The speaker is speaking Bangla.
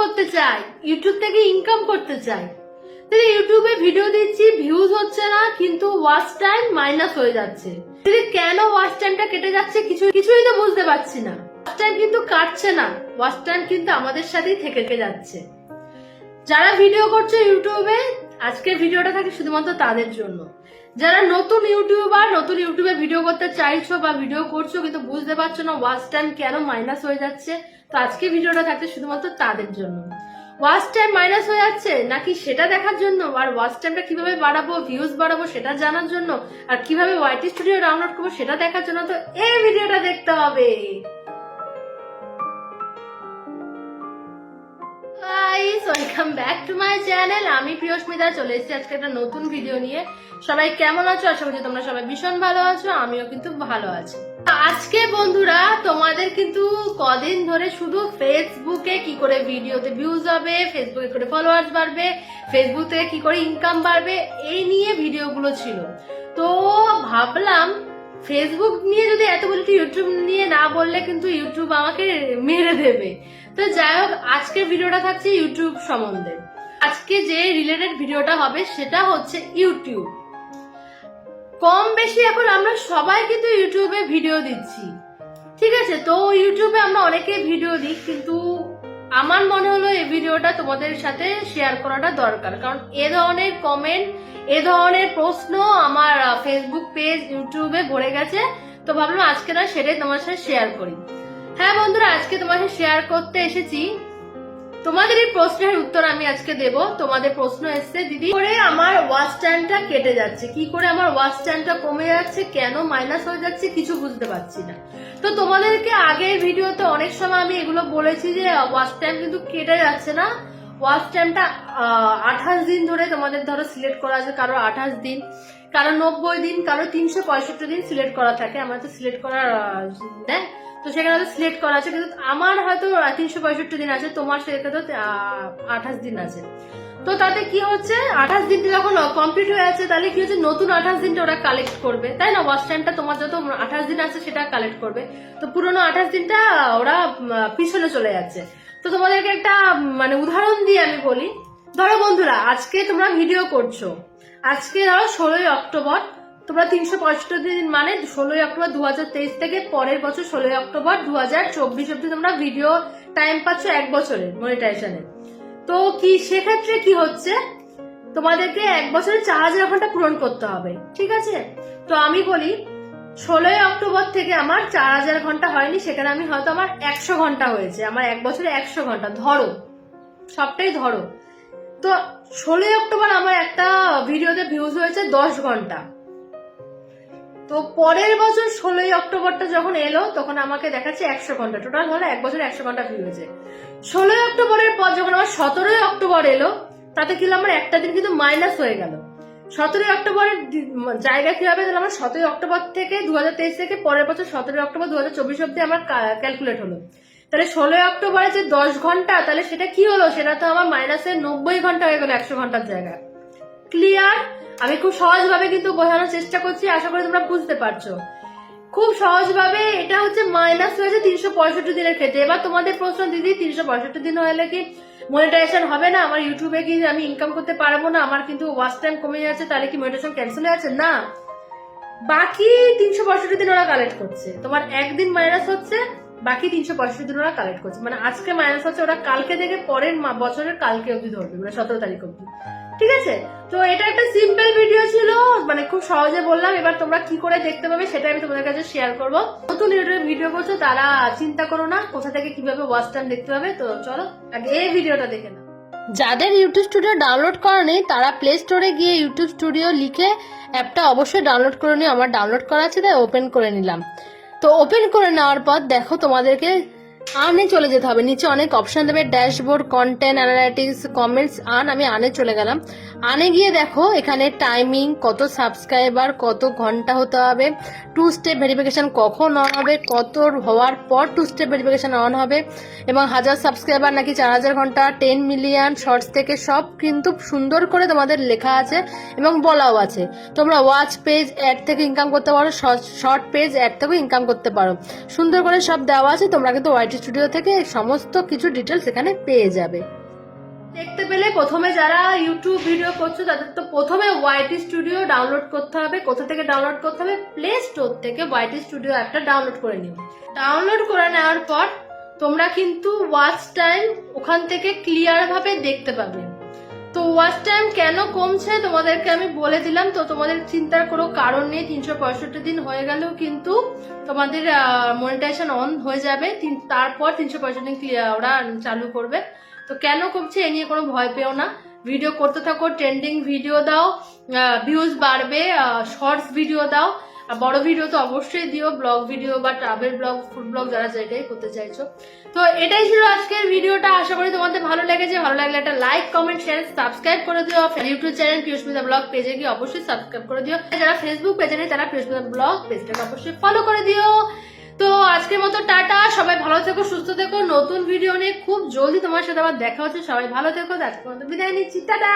করতে চাই ইউটিউব থেকে ইনকাম করতে চাই। তাহলে ইউটিউবে ভিডিও দিচ্ছি ভিউজ হচ্ছে না, কিন্তু ওয়াচ টাইম মাইনাস হয়ে যাচ্ছে। তাহলে কেন ওয়াচ টাইমটা কেটে যাচ্ছে, কিছু কিছুই তো বুঝতে পারছি না। ওয়াচ টাইম কিন্তু কাটছে না ওয়াচ টাইম কিন্তু আমাদের সাথেই থেকে যাচ্ছে। যারা ভিডিও করছে ইউটিউবে আজকের ভিডিওটা থাকে শুধুমাত্র তাদের জন্য। যারা নতুন ইউটিউবার নতুন ইউটিউবে ভিডিও করতে চাইছো বা ভিডিও করছ, কিন্তু বুঝতে পারছ না ওয়াচ টাইম কেন মাইনাস হয়ে যাচ্ছে, তো আজকে ভিডিওটা থাকছে শুধুমাত্র তাদের জন্য। ওয়াচ টাইম মাইনাস হয়ে যাচ্ছে নাকি সেটা দেখার জন্য? আর ওয়াচ টাইমটা কীভাবে বাড়াবো, ভিউজ বাড়াবো সেটা জানার জন্য? আর কীভাবে ওয়াইটি স্টুডিও ডাউনলোড করব সেটা দেখার জন্য? তো এই ভিডিওটা দেখতে হবে। Welcome back to my channel আমি প্রিয়স্মিতা, চলে এসেছি আজকে একটা নতুন ভিডিও নিয়ে। সবাই কেমন আছো? আশা করছি তোমরা সবাই ভীষণ ভালো আছো, আমিও কিন্তু ভালো আছি। আজকে বন্ধুরা, তোমাদের কিন্তু কদিন ধরে শুধু ফেসবুকে কি করে ভিডিওতে ভিউজ হবে ফেসবুকে করে ফলোয়ার্স বাড়বে ফেসবুক থেকে কি করে ইনকাম বাড়বে, এই নিয়ে ভিডিওগুলো ছিল। তো ভাবলাম ফেসবুক নিয়ে যদি এত বলি ইউটিউব নিয়ে না বললে কিন্তু ইউটিউব আমাকে মেরে দেবে। তো যাই হোক, আজকের ভিডিওটা থাকছে ইউটিউব সম্বন্ধে। আজকে যে রিলেটেড ভিডিওটা হবে সেটা হচ্ছে ইউটিউব কম বেশি এখন আমরা সবাই কিন্তু ইউটিউবে ভিডিও দিচ্ছি। ঠিক আছে? তো ইউটিউবে আমরা অনেকে ভিডিও দিই, কিন্তু আমার মনে হলো এই ভিডিওটা তোমাদের সাথে শেয়ার করাটা দরকার। কারণ এ ধরনের কমেন্ট এ ধরনের প্রশ্ন আমার ফেসবুক পেজ ইউটিউবে ভরে গেছে। তো ভাবলাম আজকে না সেটাই তোমার সাথে শেয়ার করি। হ্যাঁ বন্ধুরা, আজকে তোমার সাথে শেয়ার করতে এসেছি তোমাদের এই প্রশ্নের উত্তর আমি আজকে দেব। তোমাদের প্রশ্ন এসছে, দিদি করে আমার ওয়াচ টাইমটা কেটে যাচ্ছে? কি করে আমার ওয়াচ টাইমটা কমে যাচ্ছে? কেন মাইনাস হয়ে যাচ্ছে? কিছু বুঝতে পারছি না। তো তোমাদেরকে আগের ভিডিওতে অনেক সময় আমি এগুলো বলেছি যে, ওয়াচ টাইম কিন্তু কেটে যাচ্ছে না। ওয়াচ টাইমটা আঠাশ দিন ধরে তোমাদের ধরো সিলেক্ট করা আছে, কারও আঠাশ দিন, কারও নব্বই দিন, কারও তিনশো পঁয়ষট্টি দিন সিলেক্ট করা থাকে। আমার তো সিলেক্ট করার দেয় তো সেখানে হয়তো সিলেক্ট করা আছে, কিন্তু আমার হয়তো তিনশো পঁয়ষট্টি দিন আছে, তোমার সেখানে তো আঠাশ দিন আছে। তো তাতে কি হচ্ছে, আঠাশ দিনটা যখন কমপ্লিট হয়ে আছে, তাহলে কি হচ্ছে, নতুন আঠাশ দিনটা ওরা কালেক্ট করবে। তাই না? ওয়াচ টাইমটা তোমার যত আঠাশ দিন আছে, সেটা কালেক্ট করবে। তো পুরোনো আঠাশ দিনটা ওরা পিছনে চলে যাচ্ছে। তো তোমাদেরকে একটা মানে উদাহরণ দিয়ে আমি বলি। ধরো বন্ধুরা, আজকে তোমরা ভিডিও করছ। আজকে ধরো ষোলোই অক্টোবর তোমরা তিনশো পঁয়ষট্টি দিন মানে ষোলোই অক্টোবর দু হাজার তেইশ থেকে পরের বছর ষোলোই অক্টোবর দু হাজার চব্বিশ অব্দি তোমরা ভিডিও টাইম পাচ্ছ এক বছরের মনিটাইজেশনে তো কি, সেক্ষেত্রে কি হচ্ছে? তোমাদেরকে এক বছরে চার হাজার ঘণ্টা পূরণ করতে হবে, ঠিক আছে? তো আমি বলি, ষোলোই অক্টোবর থেকে আমার চার হাজার ঘণ্টা হয়নি, সেখানে আমি হয়তো আমার একশো ঘণ্টা হয়েছে, আমার এক বছরে একশো ঘণ্টা, ধরো, সবটাই ধরো। তো ষোলোই অক্টোবর আমার একটা ভিডিওতে ভিউজ হয়েছে দশ ঘণ্টা। তো পরের বছর ষোলোই অক্টোবরটা যখন এলো, তখন আমাকে দেখাচ্ছে একশো ঘণ্টা। টোটাল হলো এক বছর একশো ঘণ্টা ভিউ হয়েছে। ষোলোই অক্টোবরের পর যখন আমার সতেরোই অক্টোবর এলো, তাতে কিন্তু আমার একটা দিন কিন্তু মাইনাস হয়ে গেল। সতেরোই অক্টোবরের জায়গা কি হবে তাহলে আমার সতেরোই অক্টোবর থেকে দু হাজার তেইশ থেকে পরের বছর সতেরোই অক্টোবর দু হাজার চব্বিশ অব্দি আমার ক্যালকুলেট হলো। তাহলে ষোলোই অক্টোবরে যে দশ ঘণ্টা, তাহলে সেটা কি হলো? সেটা তো আমার মাইনাসের নব্বই ঘণ্টা হয়ে গেলো একশো ঘণ্টার জায়গায়। ক্লিয়ার আমি খুব সহজভাবে কিন্তু বোঝানোর চেষ্টা করছি, আশা করি তোমরা বুঝতে পারছ। খুব সহজভাবে এটা হচ্ছে মাইনাস হয়েছে তিনশো পঁয়ষট্টি দিনের ক্ষেত্রে। এবার তোমাদের প্রশ্ন, দিদি, তিনশো পঁয়ষট্টি দিন হলে কি মনিটাইজেশন হবে না? আমার ইউটিউবে কি আমি ইনকাম করতে পারব না? আমার কিন্তু ওয়াচ টাইম কমে যাচ্ছে, তাহলে কি মনিটাইজেশন ক্যান্সেল হয়ে যাচ্ছে? না। বাকি তিনশো পঁয়ষট্টি দিন ওরা কালেক্ট করছে। তোমার একদিন মাইনাস হচ্ছে, বাকি তিনশো পঁয়ষট্টি দিন ওরা কালেক্ট করছে। মানে আজকে মাইনাস হচ্ছে, ওরা কালকে থেকে পরের বছরের কালকে অবধি ধরবে মানে সতেরো তারিখ অবধি। ঠিক আছে? তো এটা একটা সিম্পল ভিডিও ছিল মানে খুব সহজে বললাম, এবার তোমরা কি করে দেখতে পাবে সেটা আমি তোমাদের কাছে শেয়ার করব। নতুন ইউটিউবে ভিডিও করছ, তারা চিন্তা করো না, কোথা থেকে কীভাবে ওয়াচ দেখতে পাবে, তো চলো, আগে এই ভিডিওটা দেখে নাও। যাদের ইউটিউব স্টুডিও ডাউনলোড করা নেই, তারা প্লে স্টোরে গিয়ে ইউটিউব স্টুডিও লিখে অ্যাপটা অবশ্যই ডাউনলোড করে নিও, আমার ডাউনলোড করা আছে, তাই ওপেন করে নিলাম। তো ওপেন করে নেওয়ার পর দেখো তোমাদেরকে আনে চলে যেতে হবে। নিচে অনেক অপশন দেবে ড্যাশবোর্ড কন্টেন্ট অ্যানালাইটিক্স কমেন্টস আন, আমি আনে চলে গেলাম। আনে গিয়ে দেখো, এখানে টাইমিং কত সাবস্ক্রাইবার কত ঘণ্টা হতে হবে টু স্টেপ ভেরিফিকেশন কখন অন হবে, কত হওয়ার পর টু স্টেপ ভেরিফিকেশন অন হবে, এবং হাজার সাবস্ক্রাইবার নাকি চার হাজার ঘণ্টা টেন মিলিয়ন শর্টস থেকে সব কিন্তু সুন্দর করে তোমাদের লেখা আছে এবং বলাও আছে। তোমরা ওয়াচ পেজ অ্যাড থেকে ইনকাম করতে পারো শর্ট পেজ অ্যাড থেকেও ইনকাম করতে পারো। সুন্দর করে সব দেওয়া আছে, তোমরা কিন্তু ওয়াইটি স্টুডিও থেকে সমস্ত কিছু ডিটেলস এখানে পেয়ে যাবে। দেখতে পেলে প্রথমে যারা ইউটিউব ভিডিও করছ, তাদের তো প্রথমে ওয়াইটি স্টুডিও ডাউনলোড করতে হবে। কোথা থেকে ডাউনলোড করতে হবে? প্লে স্টোর থেকে ওয়াইটি স্টুডিও অ্যাপটা ডাউনলোড করে নিও। ডাউনলোড করে নেওয়ার পর তোমরা কিন্তু ওয়াচ টাইম ওখান থেকে ক্লিয়ারভাবে দেখতে পাবে। তো ওয়াচ টাইম কেন কমছে তোমাদেরকে আমি বলে দিলাম। তো তোমাদের চিন্তার কোনো কারণ নেই, তিনশো পঁয়ষট্টি দিন হয়ে গেলেও কিন্তু তোমাদের মনিটাইজেশন অন হয়ে যাবে। তারপর তিনশো পঁয়ষট্টি দিন ওরা চালু করবে। তো কেন কমছে এ নিয়ে কোনো ভয় পেও না। ভিডিও করতে থাকো ট্রেন্ডিং ভিডিও দাও ভিউজ বাড়বে শর্টস ভিডিও দাও। আর বড় ভিডিও তো অবশ্যই দিও ব্লগ ভিডিও বা ট্রাভেল ব্লগ ফুড ব্লগ যারা যেটাই করতে চাইছো। তো এটাই ছিল আজকের ভিডিওটা আশা করি তোমাদের ভালো লেগেছে। ভালো লাগলে একটা লাইক কমেন্ট শেয়ার সাবস্ক্রাইব করে দিও। ইউটিউব চ্যানেল পিউষ্মিতা ব্লগ পেজে গিয়ে অবশ্যই সাবস্ক্রাইব করে দিও। যারা ফেসবুক পেজে নেই, তারা পিউষ্মিতা ব্লগ পেজটাকে অবশ্যই ফলো করে দিও। তো আজকের মতো টাটা, সবাই ভালো থেকো, সুস্থ থেকো। নতুন ভিডিও নিয়ে খুব জলদি তোমার সাথে আবার দেখা হচ্ছে। সবাই ভালো থেকো, আজকের মতো বিদায় নিচ্ছি। টাটা!